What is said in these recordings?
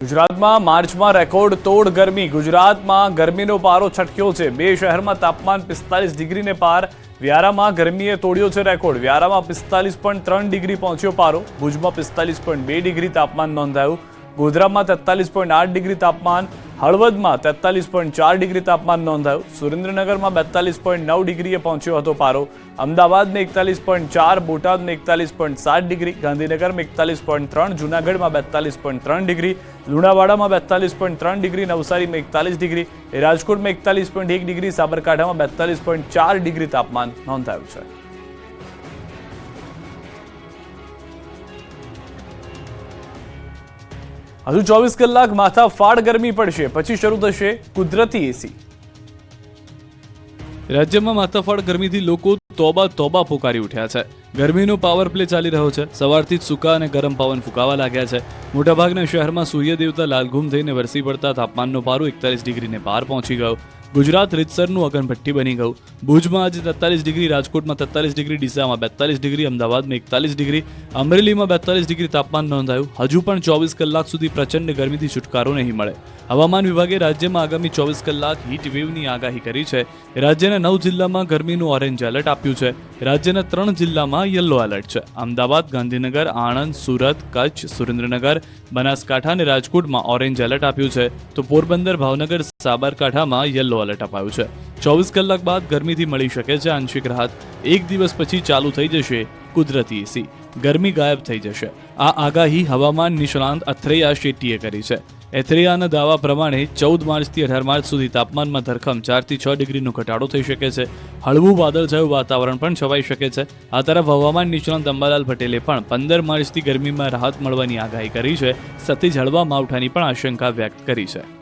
ગુજરાતમાં માર્ચમાં રેકોર્ડ તોડ ગરમી. ગુજરાતમાં ગરમીનો પારો છટક્યો છે. બે શહેરમાં તાપમાન પિસ્તાલીસ ડિગ્રીને પાર. વ્યારામાં ગરમીએ તોડ્યો છે રેકોર્ડ. વ્યારામાં પિસ્તાલીસ પોઈન્ટ ત્રણ ડિગ્રી પહોંચ્યો પારો. ભુજમાં પિસ્તાલીસ પોઈન્ટ બે ડિગ્રી તાપમાન નોંધાયું. ગોધરામાં તેતાલીસ પોઈન્ટ આઠ ડિગ્રી તાપમાન, હળવદમાં તેતાલીસ પોઈન્ટ ચાર ડિગ્રી તાપમાન નોંધાયું. સુરેન્દ્રનગરમાં બેતાલીસ પોઈન્ટ નવ ડિગ્રીએ પહોંચ્યો હતો પારો. અમદાવાદને એકતાલીસ પોઈન્ટ ચાર, બોટાદને એકતાલીસ પોઈન્ટ સાત ડિગ્રી, ગાંધીનગરમાં એકતાલીસ પોઈન્ટ ત્રણ, જૂનાગઢમાં બેતાલીસ પોઈન્ટ ત્રણ ડિગ્રી, લુણાવાડામાં બેતાલીસ પોઈન્ટ ત્રણ ડિગ્રી, નવસારીમાં એકતાલીસ ડિગ્રી, રાજકોટમાં એકતાલીસ પોઈન્ટ એક ડિગ્રી, સાબરકાંઠામાં બેતાલીસ પોઈન્ટ ચાર ડિગ્રી તાપમાન નોંધાયું છે. હજુ ચોવીસ કલાક માથા ફાડ ગરમી પડશે. પછી શરૂ થશે કુદરતી એસી. રાજ્યમાં માથાફાડ ગરમીથી લોકો તોબા તોબા પોકારી ઉઠ્યા છે. ગરમીનો પાવર પ્લે ચાલી રહ્યો છે. સવારથી જ સૂકા અને ગરમ પવન ફૂંકાવા લાગ્યા છે. મોટાભાગના શહેરમાં સૂર્ય દેવતા લાલઘૂમ થઈને વરસી પડતા તાપમાનનો પારો એકતાલીસ ડિગ્રીને પાર પહોંચી ગયો. ગુજરાત રીતસરનું અગનભટ્ટી બની ગયું. ભુજમાં આજે તેતાલીસ ડિગ્રી, રાજકોટમાં તેતાલીસ ડિગ્રી, ડીસામાં બેતાલીસ ડિગ્રી, અમદાવાદમાં એકતાલીસ ડિગ્રી, અમરેલીમાં બેતાલીસ ડિગ્રી તાપમાન નોંધાયું. હજુ પણ ચોવીસ કલાક સુધી પ્રચંડ ગરમીથી છુટકારો નહીં મળે. હવામાન વિભાગે રાજ્યમાં આગામી ચોવીસ કલાક હીટ વેવની આગાહી કરી છે. રાજ્યના નવ જિલ્લામાં ગરમીનું ઓરેન્જ એલર્ટ આપ્યું છે. રાજ્યના ત્રણ જિલ્લામાં યલો એલર્ટ છે. અમદાવાદ, ગાંધીનગર, આણંદ, સુરત, કચ્છ, સુરેન્દ્રનગર, બનાસકાંઠા અને રાજકોટમાં ઓરેન્જ એલર્ટ આપ્યું છે. તો પોરબંદર, ભાવનગર, સાબરકાંઠામાં યલો એલર્ટ અપાયું છે. ચોવીસ કલાક બાદ ગરમીથી મળી શકે છે આંશિક રાહત. એક દિવસ પછી ચાલુ થઈ જશે કુદરતી એસી ગરમી ગાયબ થઈ જશે. આ આગાહી હવામાન નિષ્ણાંત અથ્રેયા શેટ્ટીએ કરી છે. એથરિયાના દાવા પ્રમાણે ચૌદ માર્ચથી અઢાર માર્ચ સુધી તાપમાનમાં ધરખમ ચારથી છ ડિગ્રીનો ઘટાડો થઈ શકે છે. હળવું વાદળછાયું વાતાવરણ પણ છવાઈ શકે છે. આ તરફ હવામાન નિષ્ણાંત અંબાલાલ પટેલે પણ પંદર માર્ચથી ગરમીમાં રાહત મળવાની આગાહી કરી છે. સતીજ હળવા માવઠાની પણ આશંકા વ્યક્ત કરી છે.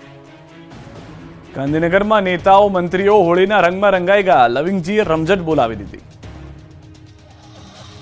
ગાંધીનગરમાં નેતાઓ મંત્રીઓ હોળીના રંગમાં રંગાઈ ગયા. લવિંગજીએ રમઝટ બોલાવી દીધી.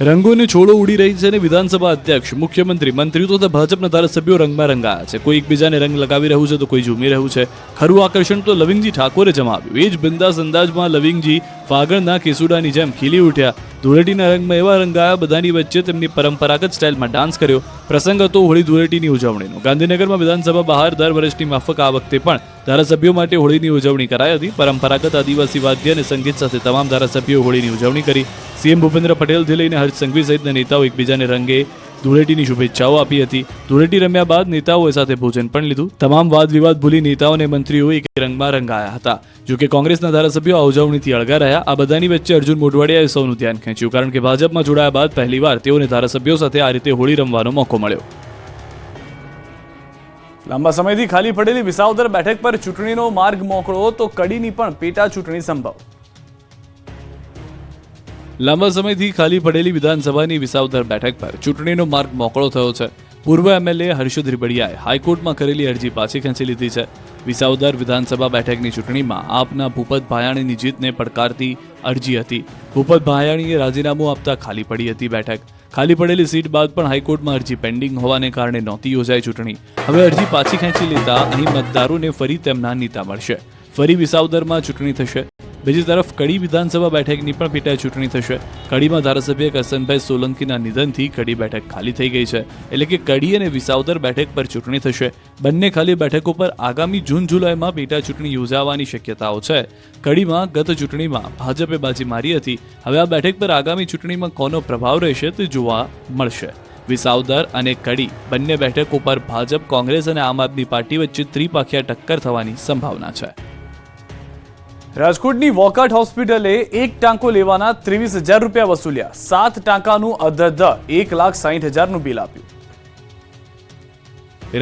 રંગોને છોડો ઉડી રહી છે અને વિધાનસભા અધ્યક્ષ, મુખ્યમંત્રી, મંત્રીઓ તથા ભાજપના ધારાસભ્યો રંગમાં રંગાયા છે. કોઈ એકબીજાને રંગ લગાવી રહ્યું છે તો કોઈ ઝૂમી રહ્યું છે. ખરું આકર્ષણ તો લવિંગજી ઠાકોરે જમાવ્યું. એ જ બિંદાસ અંદાજમાં લવિંગજી ફાગણના કેસુડાની જેમ ખીલી ઉઠ્યા. ધૂળેટીના રંગમાં એવા રંગાયા, બધાની વચ્ચે તેમની પરંપરાગત સ્ટાઇલમાં ડાન્સ કર્યો. પ્રસંગ હતો હોળી ધૂળેટીની ઉજવણીનો. ગાંધીનગરમાં વિધાનસભા બહાર દર વર્ષની માફક આ વખતે પણ ધારાસભ્યો માટે હોળીની ઉજવણી કરાઈ હતી. પરંપરાગત આદિવાસી વાદ્ય અને સંગીત સાથે તમામ ધારાસભ્યો હોળીની ઉજવણી કરી. સીએમ ભૂપેન્દ્ર પટેલથી લઈને હર્ષ સંઘવી સહિતના નેતાઓ એકબીજાને રંગે ધૂળેટીની શુભેચ્છાઓ આપી હતી. ધૂળેટી રમ્યા બાદ નેતાઓએ સાથે ભોજન પણ લીધું. તમામ વાદ વિવાદ ભૂલી નેતાઓ અને મંત્રીઓ એક રંગમાં રંગાયા હતા. જો કે કોંગ્રેસના ધારાસભ્યો આ ઉજવણીથી અળગા રહ્યા. આ બધાની વચ્ચે અર્જુન મોઢવાડિયાએ સૌનું ધ્યાન ખેંચ્યું કારણ કે ભાજપમાં જોડાયા બાદ પહેલીવાર તેઓને ધારાસભ્યો સાથે આ રીતે હોળી રમવાનો મોકો મળ્યો. લાંબા સમયથી ખાલી પડેલી વિસાવદર બેઠક પર ચૂંટણીનો માર્ગ મોકળો તો કડીની પણ પેટા ચૂંટણી સંભવ. લાંબા સમયથી ખાલી પડેલી વિધાનસભાની વિસાવદર બેઠક પર ચૂંટણીનો માર્ગ મોકળો થયો છે. પૂર્વ એમએલએ હર્ષદ રીબડિયાએ હાઈકોર્ટમાં કરેલી અરજી પાછી ખેંચી લીધી છે. વિસાવદર વિધાનસભા બેઠકની ચૂંટણીમાં આપના ભૂપત ભાયાણીની જીતને પડકારતી અરજી હતી. ભૂપત ભાયાણીએ રાજીનામું આપતા ખાલી પડી હતી બેઠક. ખાલી પડેલી સીટ બાદ પણ હાઈકોર્ટમાં અરજી પેન્ડિંગ હોવાને કારણે નહોતી યોજાઈ ચૂંટણી. હવે અરજી પાછી ખેંચી લેતા અહીં મતદારોને ફરી તેમના નેતા મળશે. ફરી વિસાવદરમાં ચૂંટણી થશે. બીજી તરફ કડી વિધાનસભા બેઠકની પણ પેટા ચૂંટણી થશે. કડીમાં ધારાસભ્ય કરસનભાઈ સોલંકીના નિધનથી કડી બેઠક ખાલી થઈ ગઈ છે. એટલે કે કડી અને વિસાવદર બેઠક પર ચૂંટણી થશે. બંને ખાલી બેઠકો પર આગામી જૂન જુલાઈમાં પેટા ચૂંટણી યોજાવાની શક્યતાઓ છે. કડીમાં ગત ચૂંટણીમાં ભાજપે બાજી મારી હતી. હવે આ બેઠક પર આગામી ચૂંટણીમાં કોનો પ્રભાવ રહેશે તે જોવા મળશે. વિસાવદર અને કડી બંને બેઠકો પર ભાજપ, કોંગ્રેસ અને આમ આદમી પાર્ટી વચ્ચે ત્રિપાખિયા ટક્કર થવાની સંભાવના છે. રાજકોટની વોકાટ હોસ્પિટલે એક ટાંકો લેવાના ત્રેવીસ હજાર રૂપિયા વસૂલ્યા. સાત ટાંકાનું અધધ એક લાખ સાહીઠ હજારનું બિલ આપ્યું.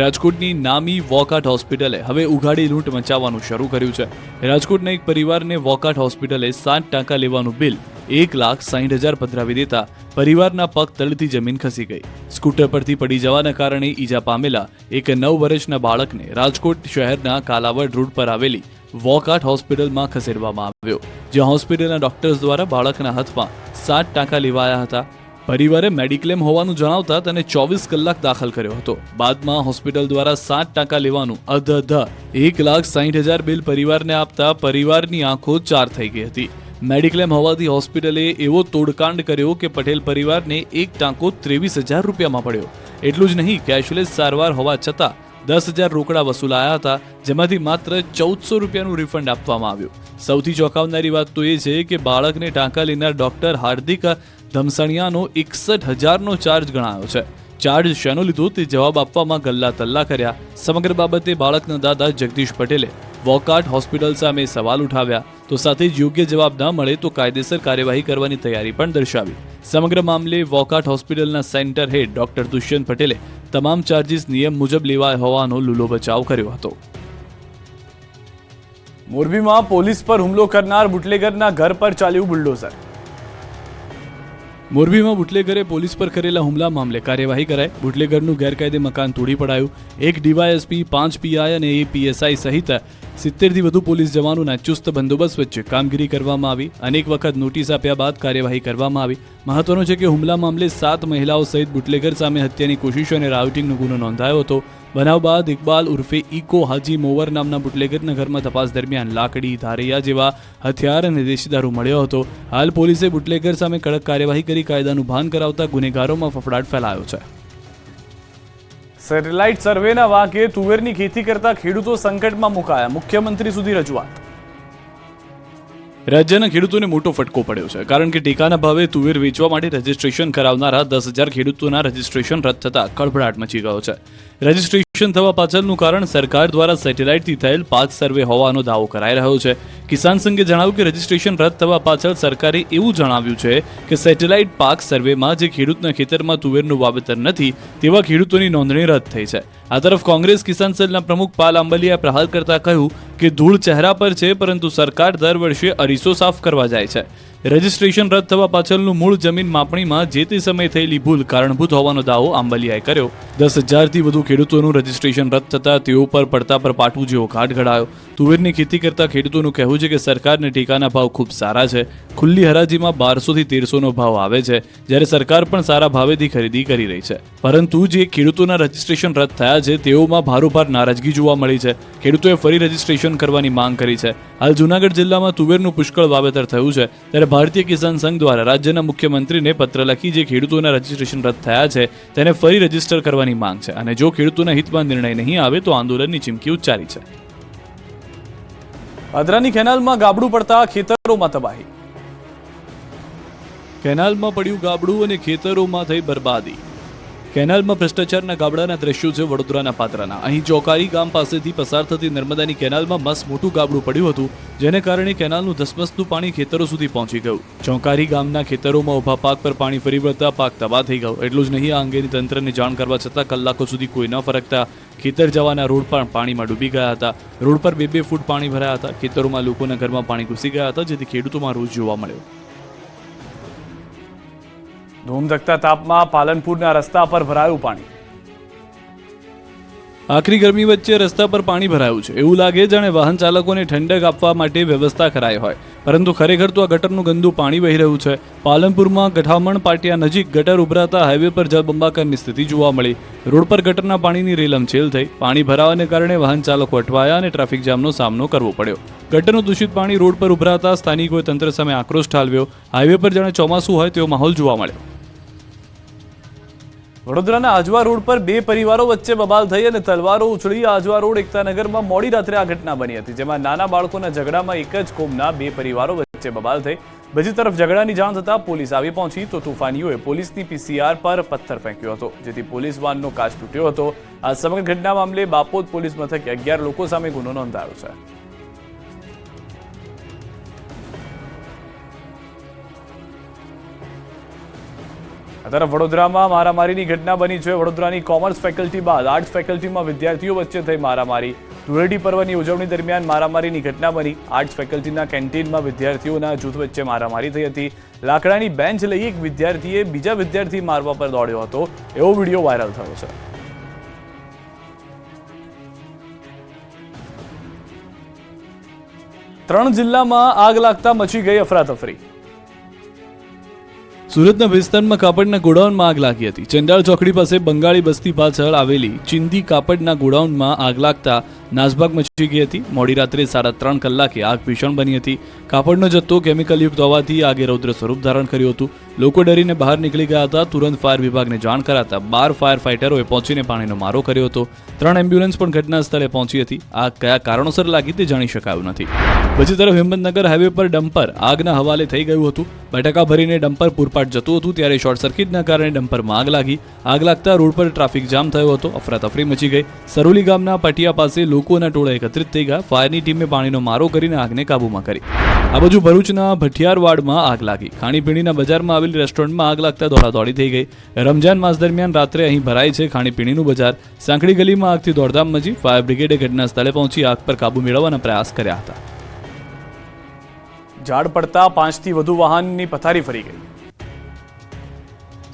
રાજકોટની નામી વોકાટ હોસ્પિટલે હવે ઉઘાડી લૂંટ મચાવવાનું શરૂ કર્યું છે. રાજકોટના એક પરિવારને વોકાટ હોસ્પિટલે સાત ટાંકા લેવાનું બિલ, એક લાખ સાહીઠ હજાર પધરાવી દેતા પરિવારના પગ તળથી જમીન ખસી ગઈ. સ્કૂટર પરથી પડી જવાના કારણે ઈજા પામેલા એક નવ વર્ષના બાળકને રાજકોટ શહેરના કાલાવડ રોડ પર આવેલી વોકાટ હોસ્પિટલમાં ખસેડવામાં આવ્યો, જ્યાં હોસ્પિટલના ડોક્ટર્સ દ્વારા બાળકના હાથમાં સાત ટાંકા લેવાયા હતા. પરિવારે મેડિક્લેમ હોવાનું જણાવતા તેને ચોવીસ કલાક દાખલ કર્યો હતો. બાદમાં હોસ્પિટલ દ્વારા સાત ટાંકા લેવાનું અધ એક લાખ સાહીઠ હજાર બિલ પરિવારને આપતા પરિવારની આંખો ચાર થઈ ગઈ હતી. મેડિક્લેમ હોવાથી હોસ્પિટલે એવો તોડકાંડ કર્યો કે પટેલ પરિવારને એક ટાંકો ત્રેવીસ હજાર રૂપિયામાં પડ્યો. એટલું જ નહીં, કેશલેસ સારવાર હોવા છતાં દસ હજાર રોકડા વસૂલાયા હતા, જેમાંથી માત્ર ચૌદસો રૂપિયાનું રિફંડ આપવામાં આવ્યું. સૌથી ચોંકાવનારી વાત તો એ છે કે બાળકને ટાંકા લેનાર ડોક્ટર હાર્દિક ધમસણિયાનો એકસઠ હજારનો ચાર્જ ગણાયો છે. ચાર્જ શેનો લીધો તે જવાબ આપવામાં ગલ્લા તલ્લા કર્યા. સમગ્ર બાબતે બાળકના દાદા જગદીશ પટેલે વોકાટ હોસ્પિટલ સામે સવાલ ઉઠાવ્યા. તો સાથે જ યોગ્ય જવાબ ન મળે તો કાયદેસર કાર્યવાહી કરવાની તૈયારી પણ દર્શાવી. સમગ્ર મામલે વોકાટ હોસ્પિટલના સેન્ટર હેડ ડોક્ટર દુષ્યંત પટેલે તમામ ચાર્જિસ નિયમ મુજબ લેવાય હોવાનો લૂલો બચાવ કર્યો હતો. મોરબીમાં પોલીસ પર હુમલો કરનાર બુટલેગરના ઘર પર ચાલ્યું બુલડોઝર. મોરબીમાં બુટલેગરે પોલીસ પર કરેલા હુમલા મામલે કાર્યવાહી કરાઈ. બુટલેગરનું ગેરકાયદે મકાન તોડી પડાયું. એક ડીવાયએસપી, પાંચ પીઆઈ અને એ પીએસઆઈ સહિત સિત્તેરથી વધુ પોલીસ જવાનોના ચુસ્ત બંદોબસ્ત વચ્ચે કામગીરી કરવામાં આવી. અનેક વખત નોટિસ આપ્યા બાદ કાર્યવાહી કરવામાં આવી. મહત્વનું છે કે હુમલા મામલે સાત મહિલાઓ સહિત બુટલેગર સામે હત્યાની કોશિશ અને રાઉટિંગનો ગુનો નોંધાયો હતો. બનાવ બાદ ઇકબાલ ઉર્ફે ઇકો હાજી મોવર નામના બુટલેગરના ઘરમાં તપાસ દરમિયાન લાકડી ધારૈયા જેવા હથિયાર અને દેશી દારૂ મળ્યો હતો. હાલ પોલીસે બુટલેગર સામે કડક કાર્યવાહી કરી કાયદાનું ભાન કરાવતા ગુનેગારોમાં ફફડાટ ફેલાયો છે. સેટેલાઇટ સર્વેના વાંકે તુવેરની ખેતી કરતા ખેડૂતો સંકટમાં મુકાયા. મુખ્યમંત્રી સુધી રજૂઆત. રાજ્યના ખેડૂતોને મોટો ફટકો પડ્યો છે કારણ કે ટેકાના ભાવે તુવેર વેચવા માટે રજીસ્ટ્રેશન કરાવનારા દસ હજાર ખેડૂતોના રજીસ્ટ્રેશન રદ થતા ખળભળાટ મચી ગયો છે. રજીસ્ટ્રેશન થવા પાછળનું કારણ સરકાર દ્વારા સેટેલાઇટથી થયેલ પાક સર્વે હોવાનો દાવો કરાઈ રહ્યો છે. કિસાન સંઘે જણાવ્યું કે રજીસ્ટ્રેશન રદ થવા પાછળ સરકારે એવું જણાવ્યું છે કે સેટેલાઇટ પાક સર્વેમાં જે ખેડૂતના ખેતરમાં તુવેરનું વાવેતર નથી, તેવા ખેડૂતોની નોંધણી રદ થઈ છે. આ તરફ કોંગ્રેસ કિસાન સેલના પ્રમુખ પાલ આંબલિયા પ્રહાર કરતા કહ્યું કે ધૂળ ચહેરા પર છે, પરંતુ સરકાર દર વર્ષે અરીસો સાફ કરવા જાય છે. રજીસ્ટ્રેશન રદ થવા પાછળનું મૂળ જમીન માપણીમાં જે તે સમયે થયેલી ભૂલ કારણભૂત હોવાનો દાવો આંબલિયાએ કર્યો. દસ હજારથી વધુ ખેડૂતોનું રજીસ્ટ્રેશન રદ થતા તેઓ પર પડતા પર પાટવું જેવો ઘાટ ઘડાયો. તુવેરની ખેતી કરતા ખેડૂતોનું કહેવું છે કે સરકારને ટેકાના ભાવ ખૂબ સારા છે. ખુલ્લી હરાજીમાં બારસોથી તેરસોનો ભાવ આવે છે. જ્યારે સરકાર પણ સારા ભાવેથી ખરીદી કરી રહી છે. પરંતુ જે ખેડૂતોના રજીસ્ટ્રેશન રદ થયા છે, તેઓમાં ભારોભાર નારાજગી જોવા મળી છે. ખેડૂતોએ ફરી રજીસ્ટ્રેશન કરવાની માંગ કરી છે. હાલ જૂનાગઢ જિલ્લામાં તુવેરનું પુષ્કળ વાવેતર થયું છે. ત્યારે ભારતીય કિસાન સંઘ દ્વારા રાજ્યના મુખ્યમંત્રીને પત્ર લખી જે ખેડૂતોના રજીસ્ટ્રેશન રદ થયા છે, તેને ફરી રજિસ્ટર કરવાની માંગ છે. અને જો ખેડૂતોના હિતમાં નિર્ણય નહીં આવે, તો આંદોલનની ચીમકી ઉચ્ચારી છે. અદરાની કેનાલમાં ગાબડું પડતા ખેતરોમાં તબાહી. કેનાલમાં પડ્યું ગાબડું અને ખેતરોમાં થઈ બરબાદી. કેનાલમાં ભ્રષ્ટાચારના ગાબડાના દ્રશ્યો છે વડોદરાના પાત્રના. અહીં ચોકારી ગામ પાસેથી પસાર થતી નર્મદાની કેનાલમાં મસ્ત મોટું ગાબડું પડ્યું હતું, જેને કારણે કેનાલનું ધસમસતું પાણી ખેતરો સુધી પહોંચી ગયું. ચોંકારી ગામના ખેતરોમાં ઊભા પાક પર પાણી ફરી વળતા પાક તબાહ થઈ ગયો. એટલું જ નહીં, આ અંગેની તંત્રને જાણ કરવા છતાં કલાકો સુધી કોઈ ન ફરકતા ખેતર જવાના રોડ પણ પાણીમાં ડૂબી ગયા હતા. રોડ પર બે બે ફૂટ પાણી ભરાયા હતા. ખેતરોમાં લોકોના ઘરમાં પાણી ઘૂસી ગયા હતા, જેથી ખેડૂતોમાં રોજ જોવા મળ્યો. ધૂમધકતા તાપમાં પાલનપુરના રસ્તા પર ભરાયું પાણી. આખરી ગરમી વચ્ચે રસ્તા પર પાણી ભરાયું છે. એવું લાગે જાણે વાહન ચાલકોને ઠંડક આપવા માટે વ્યવસ્થા કરાઈ હોય. પરંતુ ખરેખર તો આ ગટરનું ગંદુ પાણી વહી રહ્યું છે. પાલનપુરમાં ગઠામણ પાટિયા નજીક ગટર ઉભરાતા હાઈવે પર જળબંબાકારની સ્થિતિ જોવા મળી. રોડ પર ગટરના પાણીની રેલમછેલ થઈ. પાણી ભરાવાને કારણે વાહન ચાલકો અટવાયા અને ટ્રાફિક જામનો સામનો કરવો પડ્યો. ગટરનું દૂષિત પાણી રોડ પર ઉભરાતા સ્થાનિકોએ તંત્ર સામે આક્રોશ ઠાલવ્યો. હાઈવે પર જાણે ચોમાસું હોય તેવો માહોલ જોવા મળ્યો. વડોદરાના આજવા રોડ પર બે પરિવારો વચ્ચે બબાલ થઈ અને તલવારો ઉછળી આજવા રોડ એકતાનગરમાં મોડી રાત્રે આ ઘટના બની હતી, જેમાં નાના બાળકોના ઝઘડામાં એક જ કોમના બે પરિવારો વચ્ચે બબાલ થઈ. બીજી તરફ ઝઘડાની જાણ થતાં પોલીસ આવી પહોંચી તો તોફાનીઓએ પોલીસની પીસીઆર પર પથ્થર ફેંક્યો હતો, જેથી પોલીસ વાનનો કાચ તૂટ્યો હતો. આ સમગ્ર ઘટના મામલે બાપોદ પોલીસ મથકે અગિયાર લોકો સામે ગુનો નોંધાયો છે. તરફ વડોદરામાં મારામારીની ઘટના બની છે. વડોદરાની કોમર્સ ફેકલ્ટી બાદ આર્ટ્સ ફેકલ્ટીમાં વિદ્યાર્થીઓ વચ્ચે થઈ મારામારી. ધૂળેટી પર્વની ઉજવણી દરમિયાન મારામારીની ઘટના બની. આર્ટ્સ ફેકલ્ટીના કેન્ટીનમાં વિદ્યાર્થીઓના જૂથ વચ્ચે મારામારી થઈ હતી. લાકડાની બેન્ચ લઈ એક વિદ્યાર્થીએ બીજા વિદ્યાર્થી મારવા પર દોડ્યો હતો. એવો વીડિયો વાયરલ થયો છે. ત્રણ જિલ્લામાં આગ લાગતા મચી ગઈ અફરાતફરી. સુરતના વિસ્તારમાં કાપડના ગોડાઉનમાં આગ લાગી હતી. ચંડાળ ચોકડી પાસે બંગાળી બસ્તી પાછળ આવેલી ચિંદી કાપડના ગોડાઉનમાં આગ લાગતા નાસભાગ મચી ગઈ હતી. મોડી રાત્રે સાડા ત્રણ કલાકે આગ ભીષણ બની હતી. કાપડનો જથ્થો કેમિકલયુક્ત હોવાથી આગે રૌદ્ર સ્વરૂપ ધારણ કર્યું હતું. લોકો ડરીને બહાર નીકળી ગયા હતા. તુરંત ફાયર વિભાગને જાણ કરાતા બાર ફાયર ફાઇટરોએ પહોંચીને પાણીનો મારો કર્યો હતો. ત્રણ એમ્બ્યુલન્સ પણ ઘટના સ્થળે પહોંચી હતી. આગ કયા કારણોસર લાગી તે જાણી શકાયું નથી. બીજી તરફ હિંમતનગર હાઈવે પર ડમ્પર આગના હવાલે થઈ ગયું હતું. બટાકા ભરીને ડમ્પર પૂરપાટ જતું હતું ત્યારે શોર્ટ સર્કિટના કારણે ડમ્પરમાં આગ લાગી. આગ લાગતા રોડ પર ટ્રાફિક જામ થયો હતો. અફરાતફરી મચી ગઈ. સરોલી ગામના પટિયા પાસે લોકોના ટોળા એકત્રિત થઈ ગયા. ફાયરની ટીમે પાણીનો મારો કરીને આગને કાબૂમાં કરી. આ બાજુ ભરૂચના ભઠિયારવાડમાં આગ લાગી. ખાણીપીણીના બજારમાં આવેલી રેસ્ટોરન્ટમાં આગ લાગતા દોડાદોડી થઈ ગઈ. રમજાન માસ દરમિયાન રાત્રે અહીં ભરાય છે ખાણીપીણીનું બજાર. સાંકડી ગલીમાં આગથી દોડધામ મચી ફાયર બ્રિગેડે ઘટના સ્થળે પહોંચી આગ પર કાબુ મેળવવાના પ્રયાસ કર્યા હતા. ઝાડ પડતા પાંચથી વધુ વાહનની પથારી ફરી ગઈ.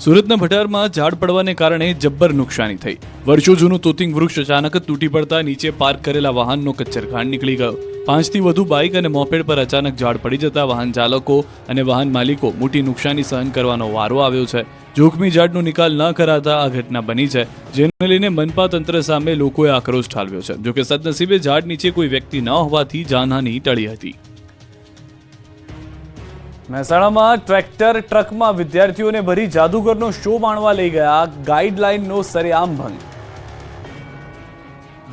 સુરતના ભટારમાં ઝાડ પડવાને કારણે જબ્બર નુકસાની થઈ. વર્ષો જૂનું તોતિંગ વૃક્ષ અચાનક તૂટી પડતા નીચે પાર્ક કરેલા વાહનનો કચ્છરખાંડ નીકળી ગયો. પાંચથી વધુ બાઇક અને મોપેડ પર અચાનક ઝાડ પડી જતા વાહન ચાલકો અને વાહન માલિકો મોટી નુકસાની સહન કરવાનો વારો આવ્યો છે. જોખમી ઝાડનો નિકાલ ન કરાતા આ ઘટના બની છે, જેને લઈને મનપા તંત્ર સામે લોકોએ આક્રોશ ઠાલવ્યો છે. જોકે સદનસીબે ઝાડ નીચે કોઈ વ્યક્તિ ન હોવાથી જાનહાની ટળી હતી. મહેસાણામાં ટ્રેક્ટર ટ્રકમાં વિદ્યાર્થીઓને ભરી જાદુગરનો શો માણવા લઈ ગયા ગાઈડલાઈનનો સરેઆમ ભંગ.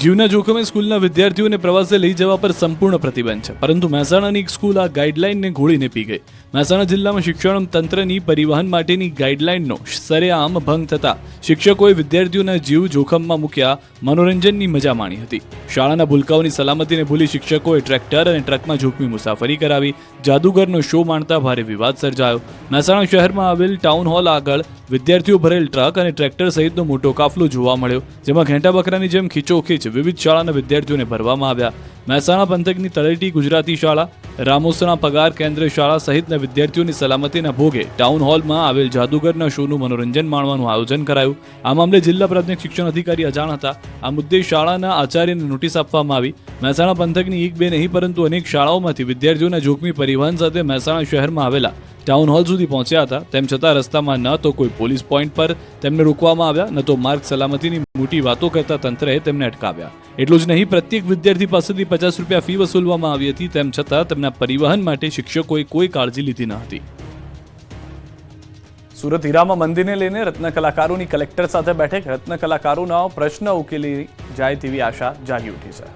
જીવના જોખમે સ્કૂલના વિદ્યાર્થીઓને પ્રવાસે લઈ જવા પર સંપૂર્ણ પ્રતિબંધ છે. પરંતુ મહેસાણાની એક સ્કૂલ આ ગાઈડલાઇનને ઘોળીને પી ગઈ. મહેસાણા જિલ્લામાં શિક્ષણ તંત્રની પરિવહન માટેની ગાઈડલાઇનનો સરેઆમ ભંગ થતા શિક્ષકોએ વિદ્યાર્થીઓના જીવ જોખમમાં મૂક્યા મનોરંજનની મજા માણી હતી. શાળાના ભૂલકાઓની સલામતીને ભૂલી શિક્ષકોએ ટ્રેક્ટર અને ટ્રકમાં જોખમી મુસાફરી કરાવી. જાદુગરનો શો માણતા ભારે વિવાદ સર્જાયો. મહેસાણા શહેરમાં આવેલ ટાઉન હોલ આગળ વિદ્યાર્થીઓ ભરેલ ટ્રક અને ટ્રેક્ટર સહિતનો મોટો કાફલો જોવા મળ્યો, જેમાં ઘેંટા બકરાની જેમ ખીચોખીચ વિવિધ શાળાના વિદ્યાર્થીઓને ભરવામાં આવ્યા. મહેસાણા પંથકની તળેટી ગુજરાતી શાળા રામોસણા પગાર કેન્દ્ર શાળા સહિતના વિદ્યાર્થીઓની સલામતીના ભોગે ટાઉન હોલમાં આવેલ જાદુગરના શોનું મનોરંજન માણવાનું આયોજન કરાયું. આ મામલે જિલ્લા પ્રાથમિક શિક્ષણ અધિકારી અજાણ હતા આ મુદ્દે શાળાના આચાર્યને નોટિસ આપવામાં આવી. મહેસાણા પંથકની એક બે નહીં, પરંતુ અનેક શાળાઓમાંથી વિદ્યાર્થીઓના જોખમી પરિવહન સાથે મહેસાણા શહેરમાં આવેલા ટાઉન હોલ સુધી પહોંચ્યા હતા. તેમ છતાં રસ્તામાં ન તો કોઈ પોલીસ પોઈન્ટ પર તેમને રોકવામાં આવ્યા, ન તો માર્ગ સલામતીની મોટી વાતો કરતા તંત્રએ તેમને અટકાવ્યા. એટલું જ નહીં, પ્રત્યેક વિદ્યાર્થી પાસેથી પચાસ રૂપિયા ફી વસૂલવામાં આવી હતી. તેમ છતાં તેમના પરિવહન માટે શિક્ષકોએ કોઈ કાળજી લીધી ન હતી. સુરત હીરામાં મંદિરને લઈને રત્ન કલાકારોની કલેક્ટર સાથે બેઠક. રત્ન કલાકારોના પ્રશ્ન ઉકેલી જાય તેવી આશા જાગી ઉઠી છે.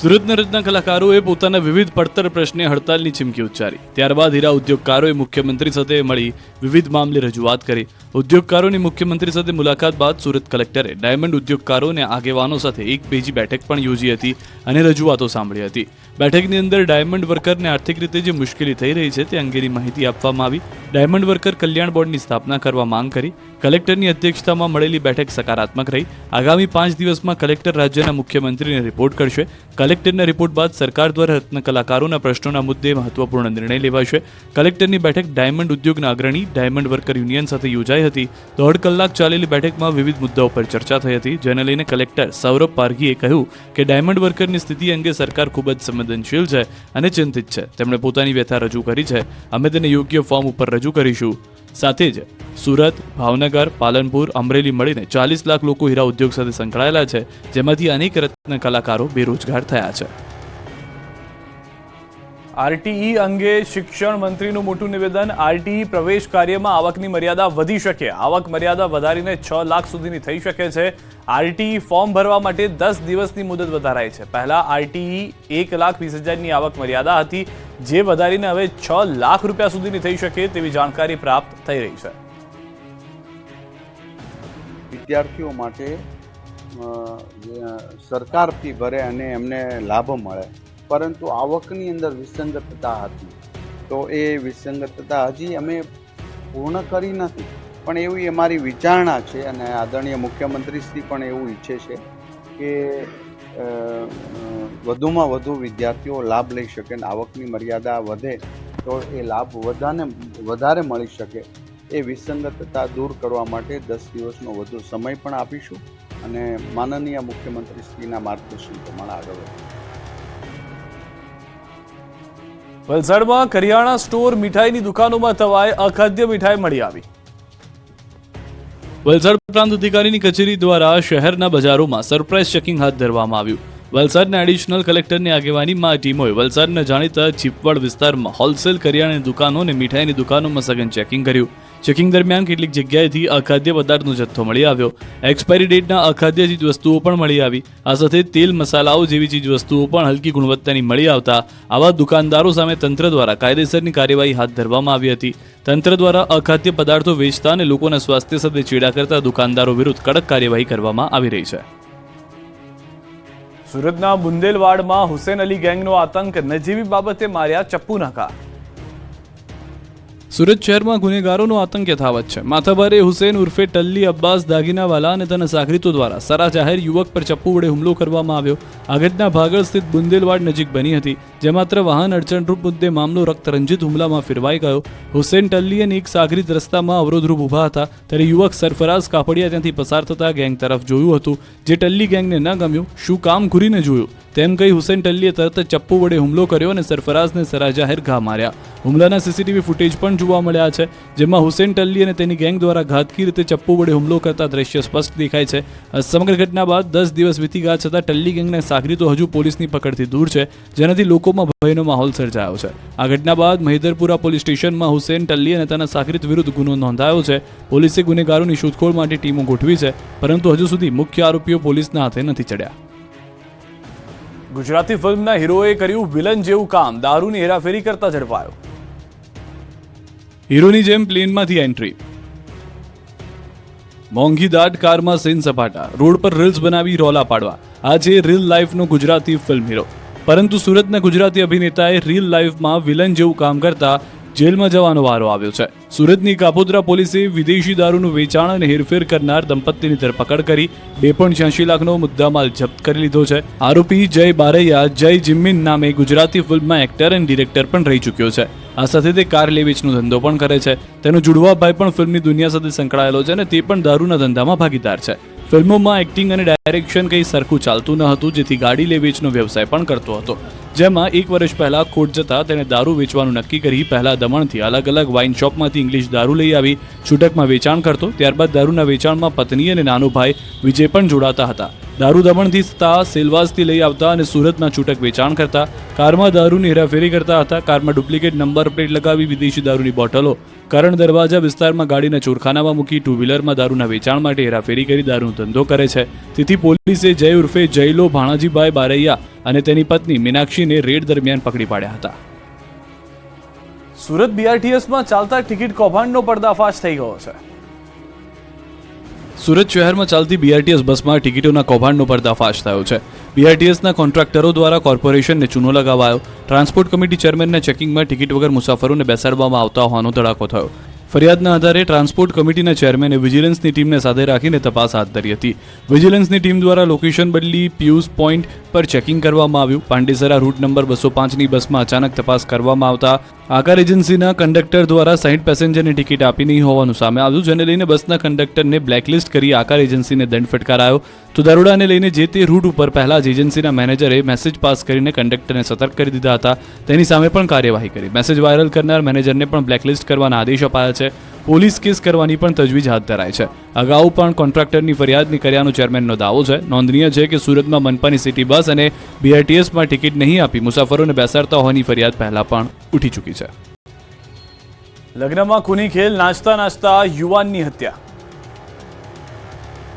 સુરતના રત્ન કલાકારોએ પોતાના વિવિધ પડતર પ્રશ્ને હડતાલની ચીમકી ઉચ્ચારી. ત્યારબાદ હીરા ઉદ્યોગકારોએ મુખ્યમંત્રી સાથે મળી વિવિધ મામલે રજૂઆત કરી. ઉદ્યોગકારોની મુખ્યમંત્રી સાથે મુલાકાત બાદ સુરત કલેક્ટરે ડાયમંડ ઉદ્યોગકારો અને આગેવાનો સાથે એક પેજી બેઠક પણ યોજી હતી અને રજૂઆતો સાંભળી હતી. બેઠકની અંદર ડાયમંડ વર્કરને આર્થિક રીતે જે મુશ્કેલી થઈ રહી છે તે અંગેની માહિતી આપવામાં આવી. ડાયમંડ વર્કર કલ્યાણ બોર્ડની સ્થાપના કરવા માંગ કરી. કલેક્ટરની અધ્યક્ષતામાં મળેલી બેઠક સકારાત્મક રહી. આગામી પાંચ દિવસમાં કલેક્ટર રાજ્યના મુખ્યમંત્રીને રિપોર્ટ કરશે. કલેક્ટરના રિપોર્ટ બાદ સરકાર દ્વારા રત્ન કલાકારોના પ્રશ્નોના મુદ્દે મહત્વપૂર્ણ નિર્ણય લેવાશે. કલેક્ટરની બેઠક ડાયમંડ ઉદ્યોગના અગ્રણી ડાયમંડ વર્કર યુનિયન સાથે યોજાઈ હતી. દોઢ કલાક ચાલેલી બેઠકમાં વિવિધ મુદ્દાઓ પર ચર્ચા થઈ હતી, જેને લઈને કલેક્ટર સૌરભ પારઘીએ કહ્યું કે ડાયમંડ વર્કરની સ્થિતિ અંગે સરકાર ખૂબ જ સંવેદનશીલ છે અને ચિંતિત છે. તેમણે પોતાની વ્યથા રજૂ કરી છે. અમે તેને યોગ્ય ફોર્મ ઉપર રજૂ કરીશું. સાથે જ સુરત, ભાવનગર, પાલનપુર, અમરેલી મળીને ચાલીસ લાખ લોકો હીરા ઉદ્યોગ સાથે સંકળાયેલા છે, જેમાંથી અનેક રત્ન કલાકારો બેરોજગાર થયા છે. આરટીઈ અંગે શિક્ષણ મંત્રીનું મોટું નિવેદન, આરટીઈ પ્રવેશ કાર્યમાં આવકની મર્યાદા વધી શકે. આવક મર્યાદા વધારીને છ લાખ સુધીની થઈ શકે છે. આરટીઈ ફોર્મ ભરવા માટે દસ દિવસની મુદત વધારાઈ છે. પહેલા આરટીઈ એક લાખ વીસ હજારની આવક મર્યાદા હતી. જે વધારીને હવે છ લાખ રૂપિયા સુધીની થઈ શકે તેવી જાણકારી પ્રાપ્ત થઈ રહી છે. વિદ્યાર્થીઓ માટે સરકારથી ભરે અને એમને લાભ મળે. પરંતુ આવકની અંદર વિસંગતતા હતી. તો એ વિસંગતતા હજી અમે પૂર્ણ કરી નથી, પણ એવી અમારી વિચારણા છે અને આદરણીય મુખ્યમંત્રીશ્રી પણ એવું ઈચ્છે છે કે વધુમાં વધુ વિદ્યાર્થીઓ લાભ લઈ શકે અને આવકની મર્યાદા વધે, તો એ લાભ વધારે વધારે મળી શકે એ વિસંગતતા દૂર કરવા માટે દસ દિવસનો વધુ સમય પણ આપીશું અને માનનીય મુખ્યમંત્રીશ્રીના માર્ગદર્શન પ્રમાણે આગળ વધીશું. વલસાડમાં કરિયાણા સ્ટોર મીઠાઈની દુકાનોમાં તવાય અખાદ્ય મીઠાઈ મળી આવી. વલસાડ પ્રાંત અધિકારીની કચેરી દ્વારા શહેરના બજારોમાં સરપ્રાઇઝ ચેકિંગ હાથ ધરવામાં આવ્યું. વલસાડના એડિશનલ કલેક્ટરની આગેવાનીમાં ટીમોએ વલસાડના જાણીતા ચીપવાડ વિસ્તારમાં હોલસેલ કરિયાણાની દુકાનો અને મીઠાઈની દુકાનોમાં સઘન ચેકિંગ કર્યું. ચેકિંગ દરમિયાન કેટલીક જગ્યાએથી અખાદ્ય પદાર્થનો જથ્થો મળી આવ્યો. એક્સપાયરી ડેટના અખાદ્ય ચીજ વસ્તુઓ પણ મળી આવી. આ સાથે તેલ, મસાલાઓ જેવી ચીજ વસ્તુઓ પણ હલકી ગુણવત્તાની મળી આવતા આવા દુકાનદારો સામે તંત્ર દ્વારા કાયદેસરની કાર્યવાહી હાથ ધરવામાં આવી હતી. તંત્ર દ્વારા અખાદ્ય પદાર્થો વેચતા અને લોકોના સ્વાસ્થ્ય સાથે ચેડા કરતા દુકાનદારો વિરુદ્ધ કડક કાર્યવાહી કરવામાં આવી રહી છે. સુરતના બુંદેલવાડમાં હુસેન અલી ગેંગનો આતંક, નજીવી બાબતે માર્યા ચપ્પુ ઘા સુરત શહેરમાં ગુનેગારોનો આતંક યથાવત છે. માથાભારે હુસેન ઉર્ફે ટલ્લી અબ્બાસ દાગીનાવાલા અને તેના સાગરીતો દ્વારા સરા જાહેર યુવક પર ચપ્પુ વડે હુમલો કરવામાં આવ્યો. આ ઘટના ભાગળ સ્થિત બુંદેલવાડ નજીક બની હતી, જે માત્ર વાહન અડચણરૂપ મુદ્દે મામલો રક્તરંજિત હુમલામાં ફેરવાઈ ગયો. હુસેન ટલ્લી અને એક સાગરીત રસ્તામાં અવરોધરૂપ ઊભા હતા, ત્યારે યુવક સરફરાઝ કાપડિયા ત્યાંથી પસાર થતા ગેંગ તરફ જોયું હતું, જે ટલ્લી ગેંગને ન ગમ્યું, શું કામ ઘૂરીને જોયું? તેમ કહી હુસેન ટલ્લીએ તરત ચપ્પુ વડે હુમલો કર્યો અને સરફરાઝને સરાજાહેર ઘા માર્યા. હુમલાના સીસીટીવી ફૂટેજ પણ જોવા મળ્યા છે. જેમાં હુસેન ટલ્લી અને તેની ગેંગ દ્વારા ઘાતકી રીતે ચપ્પુ વડે હુમલો કરતા દ્રશ્ય સ્પષ્ટ દેખાય છે. સમગ્ર ઘટના બાદ દસ દિવસ વીતી ગયા છતાં ટલ્લી ગેંગના સાગરીતો હજુ પોલીસની પકડથી દૂર છે, જેનાથી લોકોમાં ભયનો માહોલ સર્જાયો છે. આ ઘટના બાદ મહિધરપુરા પોલીસ સ્ટેશનમાં હુસેન ટલ્લી અને તેના સાગરીત વિરુદ્ધ ગુનો નોંધાયો છે. પોલીસે ગુનેગારોની શોધખોળ માટે ટીમો ગોઠવી છે, પરંતુ હજુ સુધી મુખ્ય આરોપીઓ પોલીસના હાથે નથી ચડ્યા. ગુજરાતી ફિલ્મના હીરોએ કર્યું વિલન જેવું કામ. દારૂની હેરાફેરી કરતા ઝડપાયો. હીરોની જેમ પ્લેનમાંથી એન્ટ્રી. મોંઘી દાટ કારમાં સીન સપાટા. રોડ પર રીલ્સ બનાવી રોલા પાડવા. આ છે રીલ લાઈફનો ગુજરાતી ફિલ્મ હીરો પરંતુ સુરતના ગુજરાતી અભિનેતાએ રીલ લાઈફમાં વિલન જેવું કામ કરતા જેલમાં જવાનો વારો આવ્યો છે. સુરતની કાપોદ્રા પોલીસે વિદેશી દારૂનું વેચાણ અને હેરફેર કરનાર દંપતીની ધરપકડ કરી બે પોઈન્ટ છ્યાસી લાખનો મુદ્દામાલ જપ્ત કરી લીધો છે. આરોપી જય બારૈયા, જય જિમ્મીન નામે ગુજરાતી ફિલ્મમાં એક્ટર એન્ડ ડિરેક્ટર પણ રહી ચૂક્યો છે. આ સાથે તે કાર લે વેચનો ધંધો પણ કરે છે. તેનો જુડવાભાઈ પણ ફિલ્મની દુનિયા સાથે સંકળાયેલો છે અને તે પણ દારૂના ધંધામાં ભાગીદાર છે. ફિલ્મોમાં એક્ટિંગ અને ડાયરેક્શન કંઈ સરખું ચાલતું ન હતું, જેથી ગાડી લે વેચનો વ્યવસાય પણ કરતો હતો. જેમાં એક વર્ષ પહેલા ખોટ જતા તેણે દારૂ વેચવાનું નક્કી કરી પહેલા દમણથી અલગ અલગ વાઇન શોપમાંથી ઇંગ્લિશ દારૂ લઈ આવી. છૂટકમાં વેચાણ કરતો, ત્યારબાદ દારૂના વેચાણમાં પત્ની અને નાનો ભાઈ વિજય પણ જોડાતા હતા. દારૂ દમણથી થતા સેલવાસથી લઈ આવતા અને સુરતના છૂટક વેચાણ કરતા, કારમાં દારૂની હેરાફેરી કરતા હતા, કારમાં ડુપ્લિકેટ નંબર પ્લેટ લગાવી વિદેશી દારૂની બોટલો. કરણ દરવાજા વિસ્તારમાં ગાડીના ચોરખાનામાં મૂકી ટુ વ્હીલરમાં દારૂના વેચાણ માટે હેરાફેરી કરી દારૂનો ધંધો કરે છે. તેથી પોલીસે જય ઉર્ફે જયલો ભાણાજીભાઈ બારૈયા અને તેની પત્ની મીનાક્ષીને રેડ દરમિયાન પકડી પાડ્યા હતા. સુરત બીઆરટીએસમાં ચાલતા ટિકિટ કૌભાંડનો પર્દાફાશ થઈ ગયો છે. સુરત શહેરમાં ચાલતી બીઆરટીએસ બસમાં ટિકિટોના કૌભાંડનો પર્દાફાશ થયો છે. બીઆરટીએસના કોન્ટ્રાક્ટરો દ્વારા કોર્પોરેશનને ચૂનો લગાવાયો. ટ્રાન્સપોર્ટ કમિટી ચેરમેનના ચેકિંગમાં ટિકિટ વગર મુસાફરોને બેસાડવામાં આવતા હોવાનો ધડાકો થયો. ફરિયાદના આધારે ટ્રાન્સપોર્ટ કમિટીના ચેરમેને વિજિલન્સની ટીમને સાથે રાખીને તપાસ હાથ ધરી હતી. વિજિલન્સની ટીમ દ્વારા લોકેશન બદલી પિયુઝ પોઈન્ટ પર ચેકિંગ કરવામાં આવ્યું. પાંડેસરા રૂટ નંબર બસો પાંચની બસમાં અચાનક તપાસ કરવામાં આવતા આકાર એજન્સીના કંડક્ટર દ્વારા સાઈઠ પેસેન્જરની ટિકિટ આપી નહીં હોવાનું સામે આવ્યું, જેને લઈને બસના કંડક્ટરને બ્લેકલિસ્ટ કરી આકાર એજન્સીને દંડ ફટકારાયો. તો દરોડાને લઈને જે તે રૂટ ઉપર પહેલા જ એજન્સીના મેનેજરે મેસેજ પાસ કરીને કંડક્ટરને સતર્ક કરી દીધા હતા. તેની સામે પણ કાર્યવાહી કરી. મેસેજ વાયરલ કરનાર મેનેજરને પણ બ્લેકલિસ્ટ કરવાના આદેશ અપાયા છે. પોલીસ કેસ કરવાની પણ તજવીજ હાથ ધરાય છે. અગાઉ પણ કોન્ટ્રાક્ટરની ફરિયાદની કર્યાનો ચેરમેનનો દાવો છે. નોંધનીય છે કે સુરતમાં મનપાની સિટી બસ અને બીઆરટીએસમાં ટિકિટ નહીં આપી મુસાફરોને બેસાડતા હોવાની ફરિયાદ પહેલા પણ ઉઠી ચૂકી છે. લગ્નમાં ખૂની ખેલ નાચતા નાચતા યુવાનની હત્યા.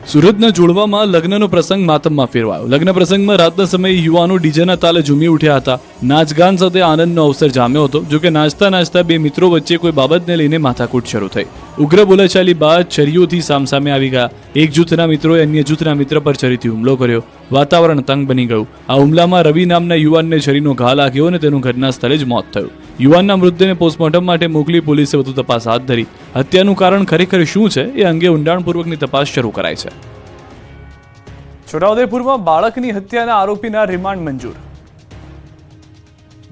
સુરતના જોડવામાં લગ્નનો પ્રસંગ માતમમાં ફેરવાયો. લગ્ન પ્રસંગમાં રાતના સમયે યુવાનો ડીજેના તાલે ઝૂમી ઉઠ્યા હતા. નાચગાન સાથે આનંદનો અવસર જામ્યો હતો. જોકે નાચતા નાચતા બે મિત્રો વચ્ચે કોઈ બાબતને લઈને માથાકૂટ શરૂ થઈ. ઉગ્ર બોલાચાલી બાદ છરીઓથી સામસામે આવી ગયા. એક જૂથના મિત્રોએ અન્ય જૂથના મિત્ર પર છરીથી હુમલો કર્યો. વાતાવરણ તંગ બની ગયું. આ હુમલામાં રવિ નામના યુવાનને છરીનો ઘા લાગ્યો અને તેનું ઘટના સ્થળે જ મોત થયું. યુવાનના મૃતદેહને પોસ્ટમોર્ટમ માટે મોકલી પોલીસે વધુ તપાસ હાથ ધરી. હત્યાનું કારણ ખરેખર શું છે એ અંગે ઊંડાણપૂર્વકની તપાસ શરૂ કરાઈ છે. છોટાઉદેપુરમાં બાળકની હત્યાના આરોપીના રિમાન્ડ મંજૂર.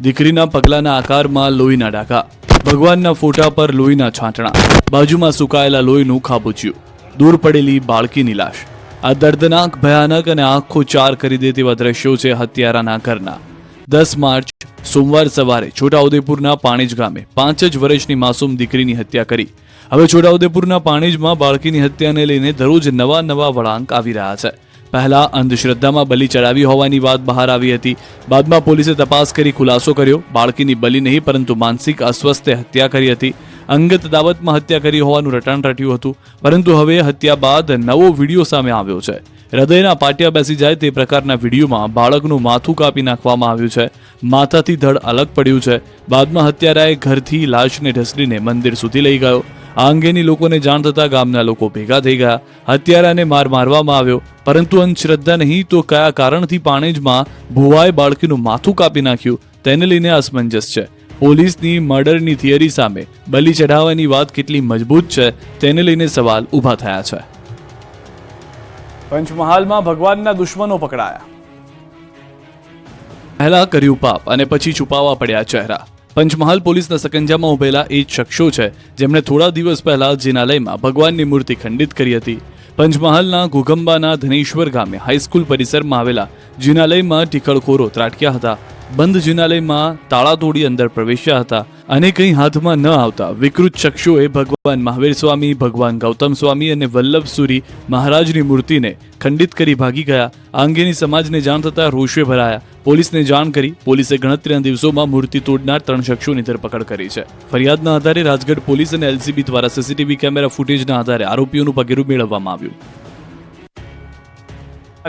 દીકરીના પગલાના આકારમાં લોહીના ડાકા ભગવાનના ફોટા પર લોહીના છાંટણા. બાજુમાં સુકાયેલા લોહીનું ખાબોચ્યું. દૂર પડેલી બાળકીની લાશ આ દર્દનાક ભયાનક અને આંખો ચાર કરી દે તેવા દ્રશ્યો છે હત્યારાના ઘરના. દસ માર્ચ સોમવાર સવારે છોટાઉદેપુરના પાણીજ ગામે પાંચ જ વર્ષની માસૂમ દીકરીની હત્યા કરી. હવે છોટાઉદેપુરના પાણીજમાં બાળકીની હત્યાને લઈને દરરોજ નવા નવા વળાંક આવી રહ્યા છે. પહેલા અંધશ્રદ્ધામાં બલિ ચડાવી હોવાની વાત બહાર આવી હતી. બાદમાં પોલીસે તપાસ કરી ખુલાસો કર્યો. બાળકીની બલિ નહીં, પરંતુ માનસિક અસ્વસ્થે હત્યા કરી હતી. અંગત દાવતમાં હત્યા કરી હોવાનું રટાણ રટ્યું હતું. પરંતુ હવે હત્યા બાદ નવો વીડિયો સામે આવ્યો છે. હૃદયના પાટિયા બેસી જાય તે પ્રકારના વિડીયોમાં બાળકનું માથું કાપી નાખવામાં આવ્યું છે. માથાથી ધડ અલગ પડ્યું છે. બાદમાં હત્યારાએ ઘરથી લાશને ઢસડીને મંદિર સુધી લઈ ગયો. આ અંગેની લોકોને જાણ થતાં ગામના લોકો ભેગા થઈ ગયા. હત્યારાને માર મારવામાં આવ્યો. પરંતુ અંધશ્રદ્ધા નહીં તો કયા કારણથી પાણેજમાં ભુવાએ બાળકીનું માથું કાપી નાખ્યું? તેને લઈને અસમંજસ છે. પોલીસની મર્ડરની થિયરી સામે બલી ચઢાવવાની વાત કેટલી મજબૂત છે? તેને લઈને સવાલ ઊભા થયા છે. પંચમહાલમાં ભગવાનના દુશ્મનો પકડાયા. પહેલા કર્યું પાપ અને પછી છુપાવવા પડ્યા ચહેરા. પંચમહાલ પોલીસના સકંજામાં ઉભેલા એ જ શખ્સો છે જેમણે થોડા દિવસ પહેલા જિનાલયમાં ભગવાનની મૂર્તિ ખંડિત કરી હતી. પંચમહાલના ઘુગંબાના ધનેશ્વર ગામે હાઈસ્કૂલ પરિસરમાં આવેલા જિનાલયમાં ટીકળખોરો ત્રાટક્યા હતા. બંધ જિનાલયમાં તાળા તોડી અંદર પ્રવેશ્યા હતા અને કંઈ હાથમાં ન આવતા વિકૃત શખ્સોએ ભગવાન મહાવીર સ્વામી, ભગવાન ગૌતમ સ્વામી અને વલ્લભ સુરી મહારાજની મૂર્તિને ખંડિત કરી ભાગી ગયા. આ અંગેની સમાજને જાણ થતાં રોષે ભરાયા. પોલીસને જાણ કરી પોલીસે ગણતરીના દિવસોમાં મૂર્તિ તોડનાર ત્રણ શખ્સોની ધરપકડ કરી છે. ફરિયાદના આધારે રાજગઢ પોલીસ અને એલસીબી દ્વારા સીસીટીવી કેમેરા ફૂટેજના આધારે આરોપીઓનું પગેરું મેળવવામાં આવ્યું.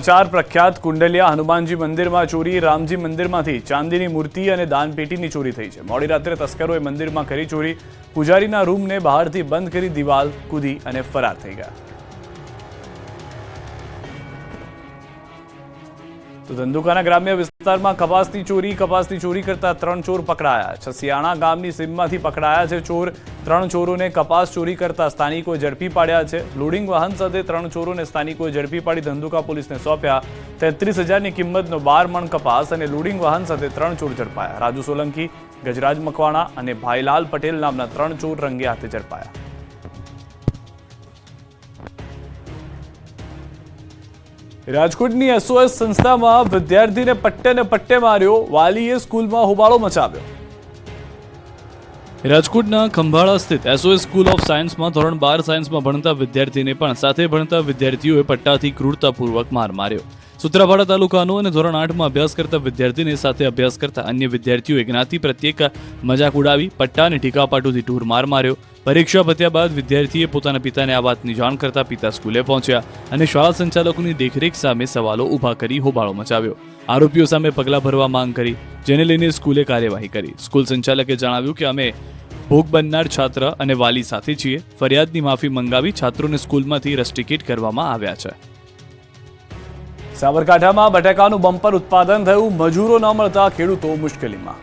ચાર પ્રખ્યાત કુંડલિયા હનુમાનજી મંદિરમાં ચોરી, રામજી મંદિરમાંથી ચાંદીની મૂર્તિ અને દાનપેટીની ચોરી થઈ છે. મોડી રાત્રે તસ્કરોએ મંદિરમાં કરી ચોરી. પૂજારીના રૂમને બહારથી બંધ કરી દિવાલ કૂદી અને ફરાર થઈ ગયા. તો ધંધુકાના ગ્રામ્ય વિસ્તારમાં કપાસની ચોરી કપાસની ચોરી કરતા ત્રણ ચોર પકડાયા. છસિયાણા ગામની સીમમાંથી પકડાયા છે ચોર. ત્રણ ચોરોને કપાસ ચોરી કરતા સ્થાનિકોએ ઝડપી પાડ્યા છે. લોડિંગ વાહન સાથે ત્રણ ચોરોને સ્થાનિકોએ ઝડપી પાડી ધંધુકા પોલીસને સોંપ્યા. તેત્રીસ હજારની કિંમતનો બાર મણ કપાસ અને લોડિંગ વાહન સાથે ત્રણ ચોર ઝડપાયા. રાજુ સોલંકી, ગજરાજ મકવાણા અને ભાઈલાલ પટેલ નામના ત્રણ ચોર રંગે હાથે ઝડપાયા. રાજકોટની એસઓએસ સંસ્થામાં વિદ્યાર્થીને પટ્ટે ને પટ્ટે માર્યો, વાલીએ સ્કૂલમાં હોબાળો મચાવ્યો. રાજકોટના ખંભાળા સ્થિત એસઓએસ સ્કૂલ ઓફ સાયન્સમાં ધોરણ બાર સાયન્સમાં ભણતા વિદ્યાર્થીને પણ સાથે ભણતા વિદ્યાર્થીઓએ પટ્ટાથી ક્રૂરતાપૂર્વક માર માર્યો. સૂત્રાપાડા તાલુકાનો અને ધોરણ આઠમાં અભ્યાસ કરતા વિદ્યાર્થીને સાથે અભ્યાસ કરતા અન્ય વિદ્યાર્થીઓએ જ્ઞાતિ પ્રત્યેક મજાક ઉડાવી, પટ્ટા અને ટીકાપાટુથી ઢૂર માર માર્યો. પરીક્ષા પત્યા બાદ વિદ્યાર્થીએ પોતાના પિતાને આ વાતની જાણ કરતા પિતા સ્કૂલે પહોંચ્યા અને શાળા સંચાલકોની દેખરેખ સામે સવાલો ઊભા કરી હોબાળો મચાવ્યો. આરોપીઓ સામે પગલાં ભરવા માંગ કરી, જેને લઈને સ્કૂલે કાર્યવાહી કરી. સ્કૂલ સંચાલકે જણાવ્યું કે અમે ભોગ બનનાર છાત્ર અને વાલી સાથે છીએ. ફરિયાદની માફી મંગાવી છાત્રોને સ્કૂલમાંથી રસ્ટિકેટ કરવામાં આવ્યા છે. સાબરકાંઠામાં બટાકાનું બમ્પર ઉત્પાદન થયું. મજૂરો ન મળતા ખેડૂતો મુશ્કેલીમાં.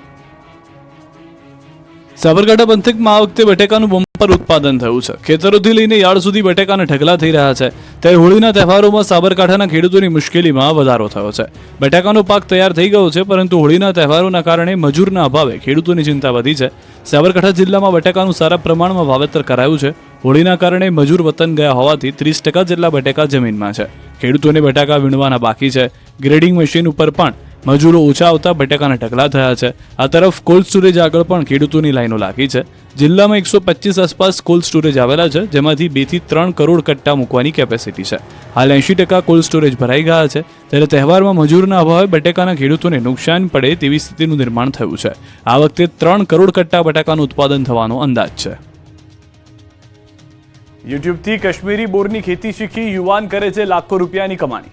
સાબરકાંઠા પંથકમાં આ વખતે બટેકાનું બમ્પર ઉત્પાદન થયું છે. ખેતરોથી લઈને યાર્ડ સુધી બટેકાના ઢગલા થઈ રહ્યા છે. ત્યારે હોળીના તહેવારોમાં સાબરકાંઠાના ખેડૂતોની મુશ્કેલીમાં વધારો થયો છે. બટાકાનો પાક તૈયાર થઈ ગયો છે, પરંતુ હોળીના તહેવારોના કારણે મજૂરના અભાવે ખેડૂતોની ચિંતા વધી છે. સાબરકાંઠા જિલ્લામાં બટાકાનું સારા પ્રમાણમાં વાવેતર કરાયું છે. હોળીના કારણે મજૂર વતન ગયા હોવાથી ત્રીસ ટકા જેટલા બટેકા જમીનમાં છે. ખેડૂતોને બટાકા વીણવાના બાકી છે. ગ્રેડિંગ મશીન ઉપર પણ મજૂરો ઓછા આવતા બટાકાના ઢગલા થયા છે. આ તરફ કોલ્ડ સ્ટોરેજ આગળ પણ ખેડૂતોની લાઈનો લાગી છે. જિલ્લામાં એકસો પચીસ આસપાસ કોલ્ડ સ્ટોરેજ આવેલા છે, જેમાંથી બેથી ત્રણ કરોડ કટ્ટા મૂકવાની કેપેસિટી છે. હાલ એંશી ટકા કોલ્ડ સ્ટોરેજ ભરાઈ ગયા છે. ત્યારે તહેવારમાં મજૂરના અભાવે બટાકાના ખેડૂતોને નુકસાન પડે તેવી સ્થિતિનું નિર્માણ થયું છે. આ વખતે ત્રણ કરોડ કટ્ટા બટાકાનું ઉત્પાદન થવાનો અંદાજ છે. યુટ્યુબથી કાશ્મીરી બોરની ખેતી શીખી યુવાન કરે છે લાખો રૂપિયાની કમાણી.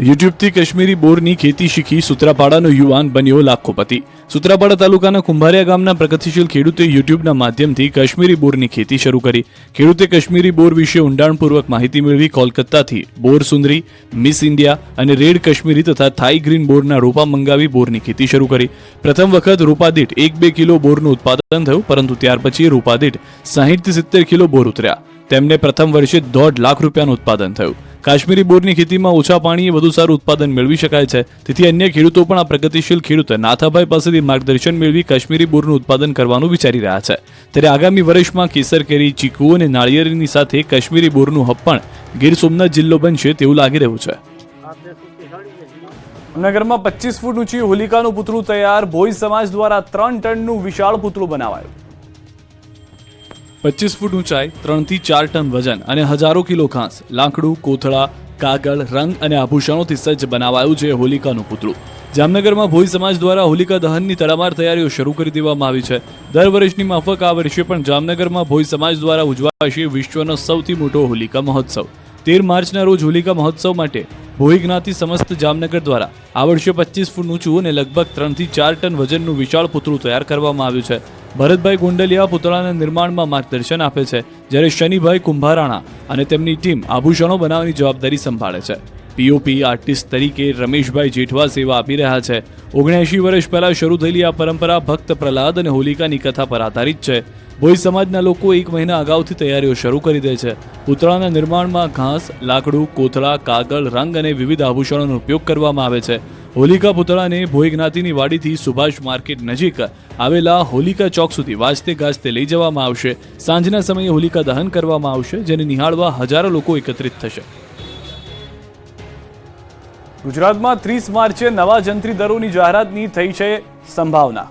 યુટ્યુબથી કશ્મીરી બોરની ખેતી શીખી સૂત્રાપાડાનો યુવાન બન્યો લાખોપતિ સૂત્રાપાડા તાલુકાના કુંભારિયા ગામના પ્રગતિશીલ ખેડૂતે યુટ્યુબના માધ્યમથી કાશ્મીરી બોરની ખેતી શરૂ કરી. ખેડૂતે કાશ્મીરી બોર વિશે ઊંડાણપૂર્વક માહિતી મેળવી કોલકાતાથી બોર સુંદરી, મિસ ઇન્ડિયા અને રેડ કાશ્મીરી તથા થાઈ ગ્રીન બોરના રોપા મંગાવી બોરની ખેતી શરૂ કરી. પ્રથમ વખત રોપા એક બે કિલો બોરનું ઉત્પાદન થયું, પરંતુ ત્યાર પછી રોપા દીઠ સાહીઠથી સિત્તેર કિલો બોર ઉતર્યા. તેમને પ્રથમ વર્ષે દોઢ લાખ રૂપિયાનું ઉત્પાદન થયું. કાશ્મીરી બોરની ખેતીમાં ઓછા પાણીએ વધુ સારું ઉત્પાદન મેળવી શકાય છે. તેથી અન્ય ખેડૂતો પણ આ પ્રગતિશીલ ખેડૂત નાથાભાઈ પાસેથી માર્ગદર્શન મેળવી કાશ્મીરી બોરનું ઉત્પાદન કરવાનું વિચારી રહ્યા છે. ત્યારે આગામી વર્ષમાં કેસર, કેરી, ચીકુ અને નાળિયેરની સાથે કાશ્મીરી બોરનું હબ પણ ગીર સોમનાથ જિલ્લો બનશે તેવું લાગી રહ્યું છે. નગરમાં પચીસ ફૂટ ઊંચી હોલિકાનું પુતળું તૈયાર ભોઈ સમાજ દ્વારા ત્રણ ટનનું વિશાળ પુતળું બનાવાયું. પચીસ ફૂટ ઊંચાઈ, ત્રણથી ચાર ટન વજન અને હજારો કિલો ઘાસ, લાકડું, કોથળા, કાગળ, રંગ અને આભૂષણોથી સજ્જ બનાવાયું છે હોલિકાનું પુતળું. જામનગરમાં ભોઈ સમાજ દ્વારા હોલિકા દહનની તડામાર તૈયારીઓ શરૂ કરી દેવામાં આવી છે. દર વર્ષની માફક આ વર્ષે પણ જામનગરમાં ભોઈ સમાજ દ્વારા ઉજવાશે વિશ્વનો સૌથી મોટો હોલિકા મહોત્સવ. તેર માર્ચના રોજ હોલિકા મહોત્સવ માટે ભોઈ જ્ઞાતિ સમસ્ત જામનગર દ્વારા આ વર્ષે પચીસ ફૂટ ઊંચું અને લગભગ ત્રણથી ચાર ટન વજનનું વિશાળ પુતળું તૈયાર કરવામાં આવ્યું છે. ભરતભાઈ ગોંડલિયા પુતળાના નિર્માણમાં માર્ગદર્શન આપે છે, જ્યારે શનિભાઈ કુંભારાણા અને તેમની ટીમ આભૂષણો બનાવવાની જવાબદારી સંભાળે છે. પીઓપી આર્ટિસ્ટ તરીકે રમેશભાઈ જેઠવા સેવા આપી રહ્યા છે. ઓગણએંશી વર્ષ પહેલા શરૂ થયેલી આ પરંપરા ભક્ત પ્રહલાદ અને હોલિકાની કથા પર આધારિત છે. ભોઈ સમાજના લોકો એક મહિના અગાઉથી તૈયારીઓ શરૂ કરી દે છે. પૂતળાના નિર્માણમાં ઘાસ, લાકડું, કોથળા, કાગળ, રંગ અને વિવિધ આભૂષણોનો ઉપયોગ કરવામાં આવે છે. હોલિકા પુતળાને ભોઈ જ્ઞાતિની વાડીથી સુભાષ માર્કેટ નજીક આવેલા હોલિકા ચોક સુધી વાજતે ગાજતે લઈ જવામાં આવશે. સાંજના સમયે હોલિકા દહન કરવામાં આવશે, જેને નિહાળવા હજારો લોકો એકત્રિત થશે. ગુજરાતમાં ત્રીસ માર્ચે નવા જંત્રી દરોની જાહેરાતની થઈ છે સંભાવના.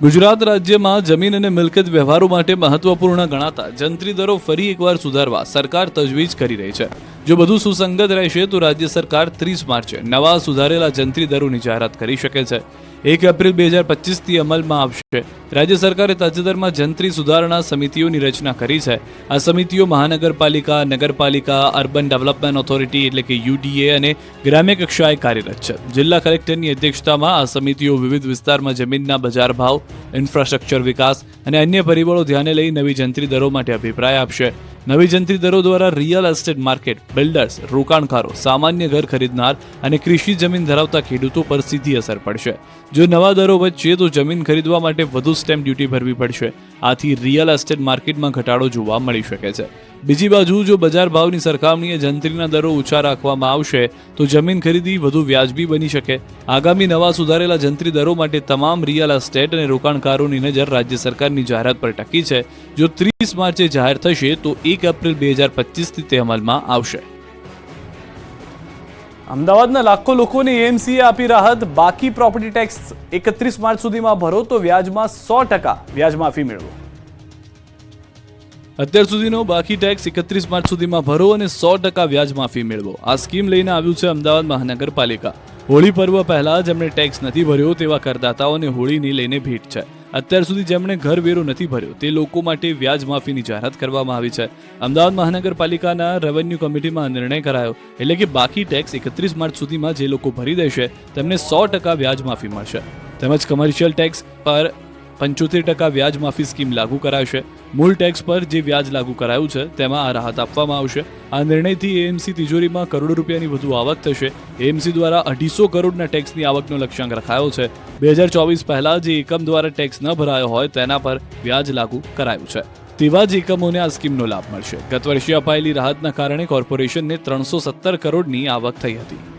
ગુજરાત રાજ્યમાં જમીન અને મિલકત વ્યવહારો માટે મહત્વપૂર્ણ ગણાતા જંત્રી દરો ફરી એકવાર સુધારવા સરકાર તજવીજ કરી રહી છે. જો બધું સુસંગત રહેશે તો રાજ્ય સરકાર ત્રીસ માર્ચે નવા સુધારેલા જંત્રી દરોની જાહેરાત કરી શકે છે. એક એપ્રિલ બે હજાર પચીસથી અમલમાં આવશે. રાજ્ય સરકારે તાજેતરમાં જંત્રી સુધારણા સમિતિઓની રચના કરી છે. આ સમિતિઓ મહાનગરપાલિકા, નગરપાલિકા, અર્બન ડેવલપમેન્ટ ઓથોરિટી એટલે કે યુડીએ અને ગ્રામ્ય કક્ષાએ કાર્યરત છે. જિલ્લા કલેક્ટરની અધ્યક્ષતામાં આ સમિતિઓ વિવિધ વિસ્તારમાં જમીનના બજાર ભાવ, ઇન્ફ્રાસ્ટ્રક્ચર વિકાસ અને અન્ય પરિબળો ધ્યાને લઈ નવી જંત્રી દરો માટે અભિપ્રાય આપશે. નવી જંત્રી દરો દ્વારા રિયલ એસ્ટેટ માર્કેટ, બિલ્ડર્સ, રોકાણકારો, સામાન્ય ઘર ખરીદનાર અને કૃષિ જમીન ધરાવતા ખેડૂતો પર સીધી અસર પડશે. જો નવા દરો વચ્ચે તો જમીન ખરીદવા માટે વધુ સ્ટેમ્પ ડ્યુટી ભરવી પડશે. આથી રિયલ એસ્ટેટ માર્કેટમાં ઘટાડો જોવા મળી શકે છે. બીજી બાજુ જો બજાર ભાવની સરખામણીએ જંત્રીના દરો ઊંચા રાખવામાં આવશે, તો જમીન ખરીદી વધુ વ્યાજબી બની શકે. આગામી નવા સુધારેલા જંત્રી દરો માટે તમામ રિયલ એસ્ટેટ અને રોકાણકારોની નજર રાજ્ય સરકારની જાહેરાત પર ટકી છે. જો ત્રીસ માર્ચે જાહેર થશે, તો એક એપ્રિલ બે હજાર પચીસથી તે અમલમાં આવશે. અમદાવાદના લાખો લોકોને એએમસીએ આપી રાહત, બાકી પ્રોપર્ટી ટેક્સ એકત્રીસ માર્ચ સુધીમાં ભરો તો વ્યાજમાં સો ટકા વ્યાજ મેળવો. અત્યાર સુધીનો બાકી ટેક્સ એકત્રીસ માર્ચ સુધીમાં ભરો અને સો ટકા વ્યાજ માફી મેળવો. આ સ્કીમ લઈને આવ્યું છે અમદાવાદ મહાનગરપાલિકા. હોળી પર્વ પહેલા જેમણે ટેક્સ નથી ભર્યો તેવા કરદાતાઓને હોળીની લઈને ભેટ છે. અત્યાર સુધી જેમણે ઘર વેરો નથી ભર્યો, તે લોકો માટે વ્યાજ માફીની જાહેરાત કરવામાં આવી છે. અમદાવાદ મહાનગરપાલિકાના રેવન્યુ કમિટીમાં નિર્ણય કરાયો, એટલે કે બાકી ટેક્સ એકત્રીસ માર્ચ સુધીમાં જે લોકો ભરી દેશે, તેમને સો ટકા વ્યાજ માફી મળશે. તેમજ કમર્શિયલ ટેક્સ પર પંચોતેર ટકા વ્યાજ માફી સ્કીમ લાગુ કરાશે. મૂળ ટેક્સ પર જે વ્યાજ લાગુ કરાયું છે, તેમાં આ રાહત આપવામાં આવશે. આ નિર્ણયથી એએમસી તિજોરીમાં કરોડો રૂપિયાની વધુ આવક થશે. એએમસી દ્વારા અઢીસો કરોડના ટેક્સની આવકનો લક્ષ્યાંક રખાયો છે. બે હજાર ચોવીસ પહેલા જે એકમ દ્વારા ટેક્સ ન ભરાયો હોય, તેના પર વ્યાજ લાગુ કરાયું છે. તેવા જ એકમોને આ સ્કીમનો લાભ મળશે. ગત વર્ષે અપાયેલી રાહતના કારણે કોર્પોરેશનને ત્રણસો સત્તર કરોડની આવક થઈ હતી.